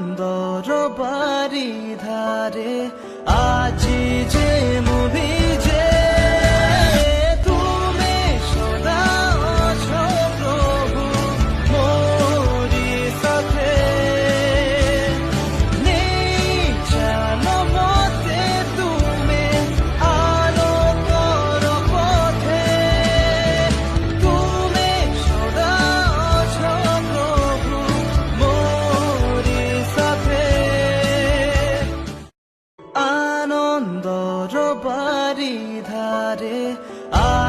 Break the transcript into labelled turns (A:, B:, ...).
A: সুন্দর বাড়ি ধারে সুন্দর বাড়ি ধারে আ